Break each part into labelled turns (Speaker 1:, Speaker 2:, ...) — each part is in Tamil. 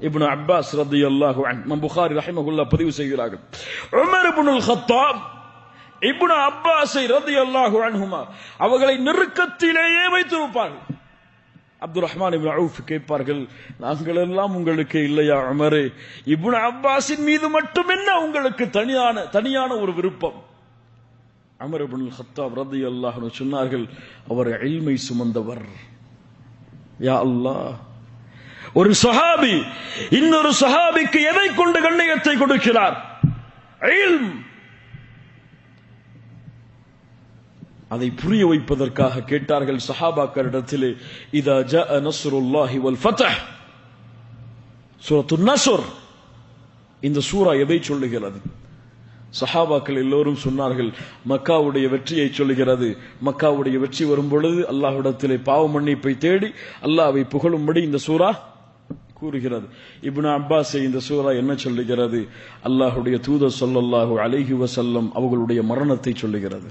Speaker 1: இப்னு அப்பாஸ் ரத்தி அல்லாஹு நம் புகாரி ரஹிமகுல்லா பதிவு செய்கிறார்கள் உமர் இப்னுல் ஹத்தாப் இப்னு அப்பாஸை ரலியல்லாஹு அன்ஹுமா அவர்களை நெருக்கத்திலேயே வைத்து வைப்பார்கள் அப்துல் ரஹ்மான் இப்னு அவுஃப் கேட்பார்கள் நாங்கள் எல்லாம் உங்களுக்கு இல்லையா உமரே இப்னு அப்பாஸின் மீது மட்டும் என்ன உங்களுக்கு தனியான தனியான ஒரு விருப்பம் அமர் இப்னு ஹத்தாப் ரத்தி அன்ஹு சொன்னார்கள் அவர் எல்மை சுமந்தவர் யா அல்லாஹ் ஒரு சஹாபி இன்னொரு சஹாபிக்கு எதை கொண்டு கண்ணியத்தை கொடுக்கிறார்? அதை புரிய வைப்பதற்காக கேட்டார்கள் சஹாபாக்களிடத்திலே இதா ஜாஅ நஸ்ருல்லாஹி வல் ஃபத்ஹ் சூரத்துன் நசுர் இந்த சூரா எதை சொல்லுகிறது? சஹாபாக்கள் எல்லோரும் சொன்னார்கள் மக்காவுடைய வெற்றியை சொல்லுகிறது. மக்காவுடைய வெற்றி வரும் பொழுது அல்லாஹ்விடத்திலே பாவ மன்னிப்பை தேடி அல்லாவை புகழும்படி இந்த சூரா கூறுகிறது. இப்னு அப்பாஸ் இந்த சூரா என்ன சொல்லுகிறது? அல்லாஹுடைய தூதர் சொல்லல்லாஹு அலைஹி வசல்லம் அவர்களுடைய மரணத்தை சொல்லுகிறது.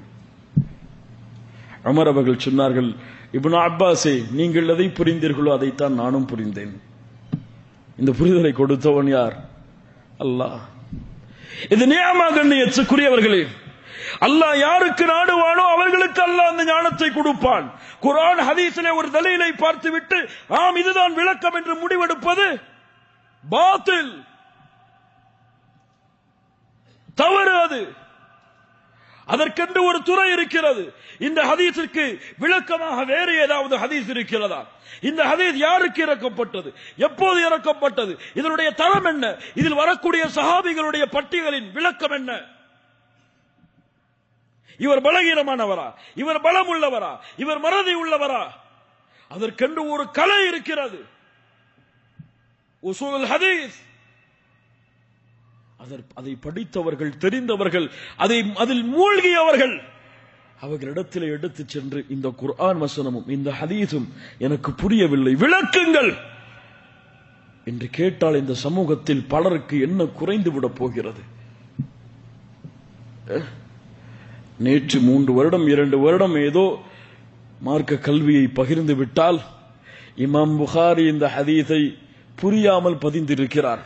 Speaker 1: அமர் அவர்கள் சொன்னார்கள் இப்னு அப்பாஸே நீங்கள் எதை புரிந்தீர்களோ அதைத்தான் நானும் புரிந்தேன். இந்த புரிதலை கொடுத்தவன் யார்? அல்லாஹ். இது நியமாக கண்ணியத்துக்குரியவர்களே அல்லாஹ் யாருக்கு நாடுவானோ அவர்களுக்கு அல்லாஹ் அந்த ஞானத்தை கொடுப்பான். குரான் ஹதீஸிலே ஒரு தலீலை பார்த்துவிட்டு ஆம் இதுதான் விளக்கம் என்று முடிவெடுப்பது பாத்தில். தவறு அது. அதற்கென்று ஒரு துறை இருக்கிறது. இந்த ஹதீஸிற்கு விளக்கமாக வேறு ஏதாவது ஹதீஸ் இருக்கிறதா? இந்த ஹதீஸ் யாருக்கு இறக்கப்பட்டது? எப்போது இறக்கப்பட்டது? இதனுடைய தரம் என்ன? இதில் வரக்கூடிய சஹாபிகளுடைய பட்டியலின் விளக்கம் என்ன? இவர் பலகீனமானவரா? இவர் பலம் உள்ளவரா இவர் மறதி உள்ளவரா அதற்கென்று ஒரு கலை இருக்கிறது. உசூல் ஹதீஸ். அதை படித்தவர்கள் தெரிந்தவர்கள் அதை அதில் மூழ்கியவர்கள் அவர்களிடத்தில் எடுத்து சென்று இந்த குர்ஆன் வசனமும் இந்த ஹதீஸும் எனக்கு புரியவில்லை. விளக்குங்கள்! என்று கேட்டால் இந்த சமூகத்தில் பலருக்கு என்ன குறைந்து விட போகிறது? நேற்று மூன்று வருடம் இரண்டு வருடம் ஏதோ மார்க்க கல்வியை பகிர்ந்து விட்டால் இமாம் புகாரி இந்த ஹதீஸை புரியாமல் பதிந்திருக்கிறார்.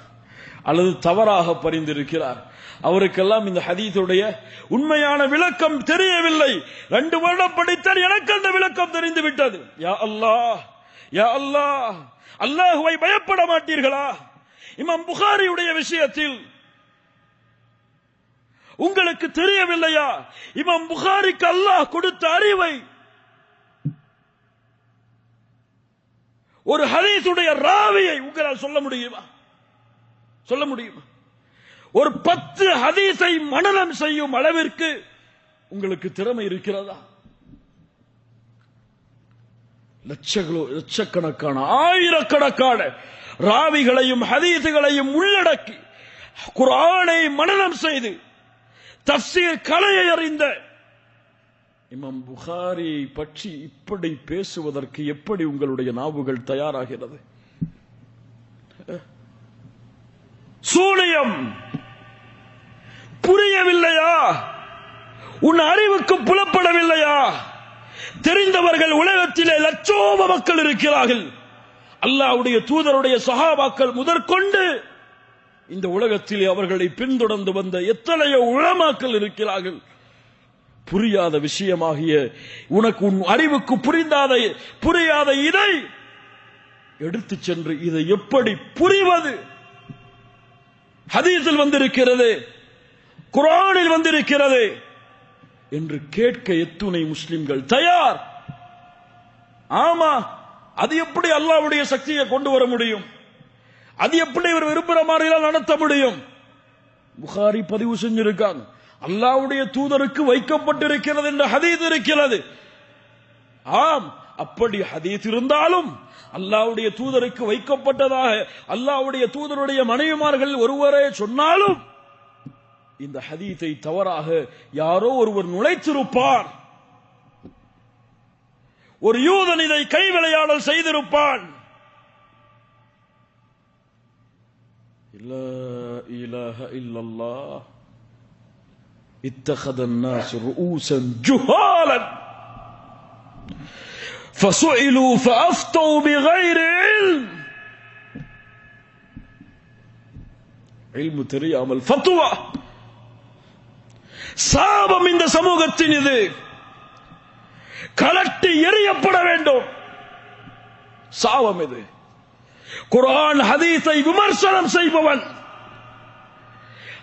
Speaker 1: அல்லது தவறாக பரிந்திருக்கிறார். அவருக்கெல்லாம் இந்த ஹதீஸுடைய உண்மையான விளக்கம் தெரியவில்லை. ரெண்டு வருடம் படித்தால் எனக்கு அந்த விளக்கம் தெரிந்து விட்டது. யா அல்லாஹ் யா அல்லாஹ் அல்லாஹுவை பயப்பட மாட்டீர்களா? இமாம் புகாரியுடைய விஷயத்தில் உங்களுக்கு தெரியவில்லையா? இமாம் புகாரிக்கு அல்லாஹ் கொடுத்த அறிவை. ஒரு ஹதீஸுடைய ராவியை உங்களால் சொல்ல முடியுமா? சொல்ல முடியுமா? ஒரு பத்து ஹதீஸை மனநம் செய்யும் அளவிற்கு உங்களுக்கு திறமை இருக்கிறதா? லட்சங்களோ லட்சக்கணக்கான ஆயிரக்கணக்கான ராவிகளையும் ஹதீசுகளையும் உள்ளடக்கி குரானை மனனம் செய்து தப்சீர் கலையை அறிந்த. இமாம் புகாரியை பற்றி இப்படி பேசுவதற்கு எப்படி உங்களுடைய நாவுகள் தயாராகிறது? சூனியம். புரியவில்லையா? உன் அறிவுக்கு புலப்படவில்லையா? தெரிந்தவர்கள் உலகத்திலே லட்சோப மக்கள் இருக்கிறார்கள். அல்லாஹ்வுடைய தூதருடைய சகாபாக்கள் முதற்கொண்டு இந்த உலகத்திலே அவர்களை பின்தொடர்ந்து வந்த எத்தனையோ உளமாக்கள் இருக்கிறார்கள். புரியாத விஷயமாகிய உனக்கு உன் அறிவுக்கு புரிந்தாத புரியாத இதை எடுத்து சென்று இதை எப்படி புரிவது? ஹதீஸில் வந்திருக்கிறது குரானில் வந்திருக்கிறது என்று கேட்க எத்துணை முஸ்லிம்கள் தயார். ஆமா அது எப்படி அல்லாவுடைய சக்தியை கொண்டு வர முடியும்? அது எப்படி இவர் விரும்புற மாதிரிலாம் நடத்த முடியும்? புகாரி பதிவு செஞ்சிருக்காங்க. அல்லாஹ்வுடைய தூதருக்கு வைக்கப்பட்டிருக்கிறது என்ற ஹதீத் இருக்கிறது. ஆம் அப்படி ஹதீத் இருந்தாலும் அல்லாஹ்வுடைய தூதருக்கு வைக்கப்பட்டதாக அல்லாவுடைய தூதருடைய மனைவிமார்கள் ஒருவரே சொன்னாலும் இந்த ஹதீத்தை தவறாக யாரோ ஒருவர் நுழைத்திருப்பார். ஒரு யூதன் இதை கை விளையாடல் செய்திருப்பான். لا إله إلا الله اتخذ الناس رؤوسا جهالا فسئلوا فأفتوا بغير علم இல்மு தெரியாமல் ஃபத்துவா சாபம் இந்த சமூகத்தின் இது கலட்டி எறியப்பட வேண்டும் சாபம் இது குரான் ஹதீஸை விமர்சனம் செய்பவன்.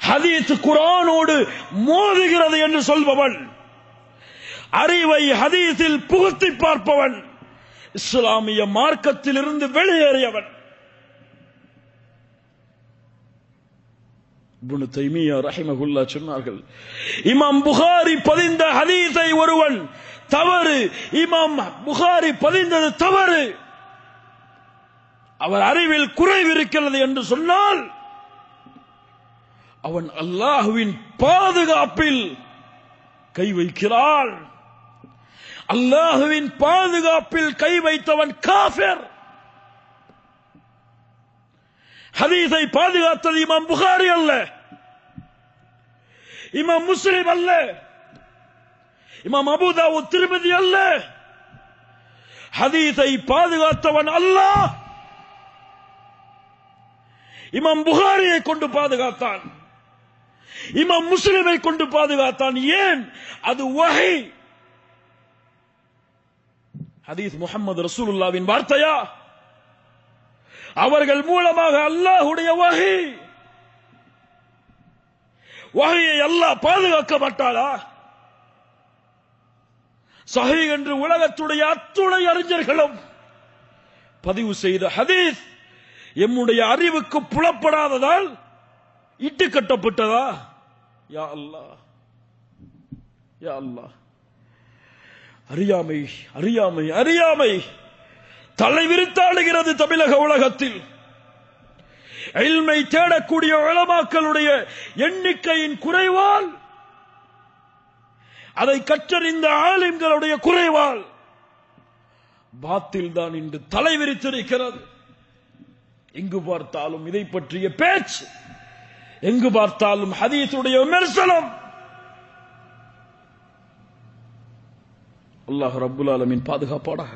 Speaker 1: ஹதீத் குரானோடு மோதுகிறது என்று சொல்பவன். அறிவை ஹதீஸில் புகுத்தி பார்ப்பவன். இஸ்லாமிய மார்க்கத்திலிருந்து வெளியேறியவன். ரஹிமகுல்லா சொன்னார்கள் இமாம் புகாரி பதிந்த ஹதீஸை ஒருவன் தவறு இமாம் புகாரி பதிந்தது தவறு. அவர் அறிவில் குறைவு இருக்கிறது என்று சொன்னால் அவன் அல்லாஹுவின் பாதுகாப்பில் கை வைக்கிறாள். அல்லாஹுவின் பாதுகாப்பில் கை வைத்தவன் காஃபர். ஹதீஸை பாதுகாத்தது இமாம் புகாரி அல்ல. இமாம் முஸ்லிம் அல்ல. இமாம் அபுதாவு திருமதி அல்ல. ஹதீஸை பாதுகாத்தவன் அல்லாஹ். இமாம் புகாரியை கொண்டு பாதுகாத்தான். இமாம் முஸ்லிமை கொண்டு பாதுகாத்தான். ஏன்? அது வகை. ஹதீஸ் முகமது ரசூலுல்லாவின் வார்த்தையா? அவர்கள் மூலமாக அல்லாஹுடைய வகை. வகையை அல்லாஹ் பாதுகாக்க மாட்டாளா? சஹி என்று உலகத்துடைய அத்துணை அறிஞர்களும் பதிவு செய்த ஹதீஸ் எம்முடைய அறிவுக்கு புலப்படாததால் இட்டு கட்டப்பட்டதா? யா அல்லா யா அல்லா அறியாமை அறியாமை அறியாமை தலை விரித்தாடுகிறது தமிழக உலகத்தில். எல்மை தேடக்கூடிய உளமாக்களுடைய எண்ணிக்கையின் குறைவால் அதை கற்றறிந்த ஆலிம்களுடைய குறைவால் பாத்தில் தான் இன்று தலை விரித்திருக்கிறது. எங்கு பார்த்தாலும் இதை பற்றிய பேச்சு எங்கு பார்த்தாலும் ஹதீசுடைய விமர்சனம். அல்லாஹ் ரபுல் ஆலமின் பாதுகாப்பாடாக